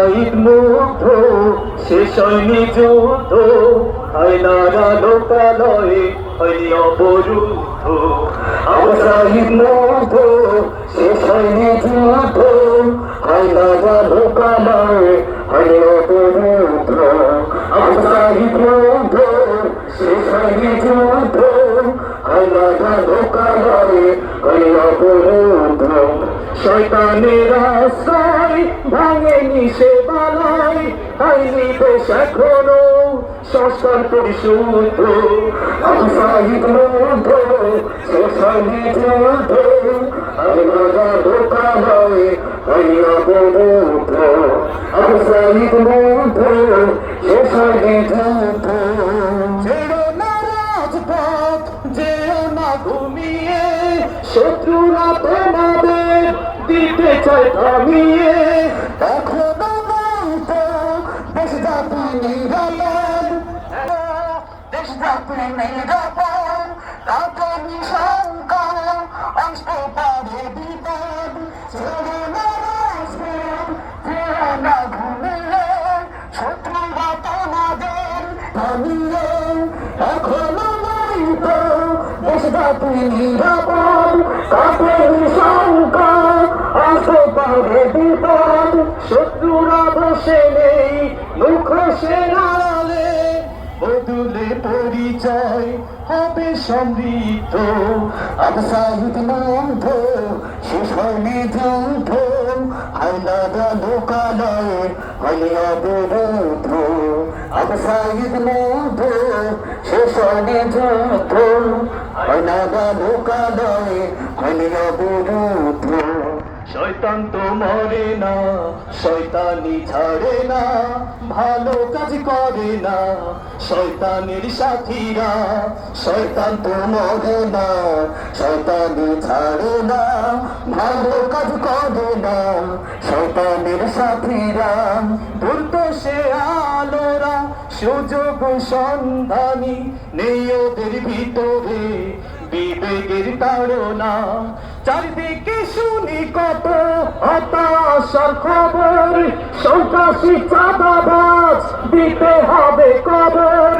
সাইদ মুগ্ধ শেষ হয়নি যুদ্ধ আয়নারা লোকালয়ে হয়নি অবরুদ্ধ। আবু সাইদ মুগ্ধ শেষ হয়নি যুদ্ধ আয়নারা লোকালয়ে হয়নি অবরুদ্ধ। আবু মুগ্ধ লোকালয়ে হয়নি অবরুদ্ধ শয়তানের আশ্রয় ভাঙেনি সে বালাই আইনি বেশ এখনও সংস্কার পরিশুদ্ধ আমি সাহিদ মুগ্ধ শেষ হয়নি যুদ্ধ আইনারা লোকালয়ে হয়নি অবরুদ্ধ আমি সাহিদ মুগ্ধ শেষ হয়নি যুদ্ধ ঘুমিয়ে শত্রুরা তোমাদের দিতে চায় থামিয়ে। এখনও বলতো দেশ জাতি নিরাপদ। দেশ জাতি নিরাপদ। জাতি নিরাপদ তাতে নিশঙ্কা আসতে পারে বিপদ শত্রুরা বসে নেই মুখোশে নাড়ালে বদলে পরিচয় হবে সমৃদ্ধ মন্থ শেষ হয়নি যুদ্ধ আইনাদা লোকালয়ে হয়নি শয়তান তো মরে না, শয়তানি ছাড়ে না, ভালো কাজ করে না, শয়তানের সাথীরা। শয়তান তো মরে না, শয়তানি ছাড়ে না, ভালো কাজ করে না, শয়তানের সাথীরা। ধূর্ত সে আলোরা, সুযোগ সন্ধানী, নেই ওদের ভিতরে। বিবেকের তাড়না। চারিদিকে শুনি কত হতাশার খবর। সন্ত্রাসী চাঁদাবাজ, দিতে হবে কবর।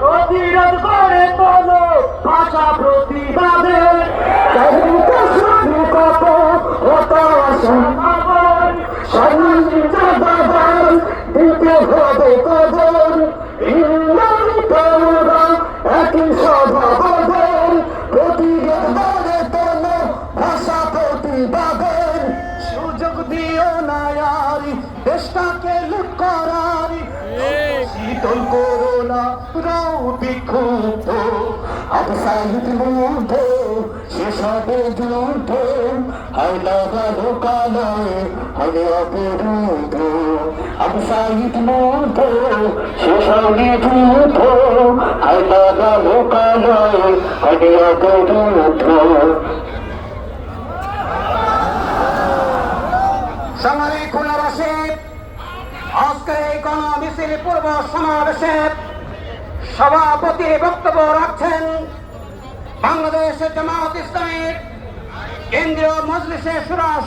প্রতিরোধ করে তোলো ভাষা প্রতিবাদের চারিদিকে শুনি কত হতাশার খবর। দিতে হবে কবর। দেশটাকে লুট করার শীতল করো না রাও বিক্ষুব্ধ আবসাহিত মুগ্ধ হবে যুদ্ধ হাইলাগা লোকালয়ে হবে অবরুদ্ধ। আবসাহিত মুগ্ধ হবে যুদ্ধ হাইলাগা লোকালয়ে হবে অবরুদ্ধ। সংগ্রামী খুলনাবাসী আজকে এই গণ মিছিল পূর্ব সমাবেশে সভাপতি বক্তব্য রাখছেন বাংলাদেশ জামাত ইসলামের কেন্দ্রীয় মজলিসে সুরা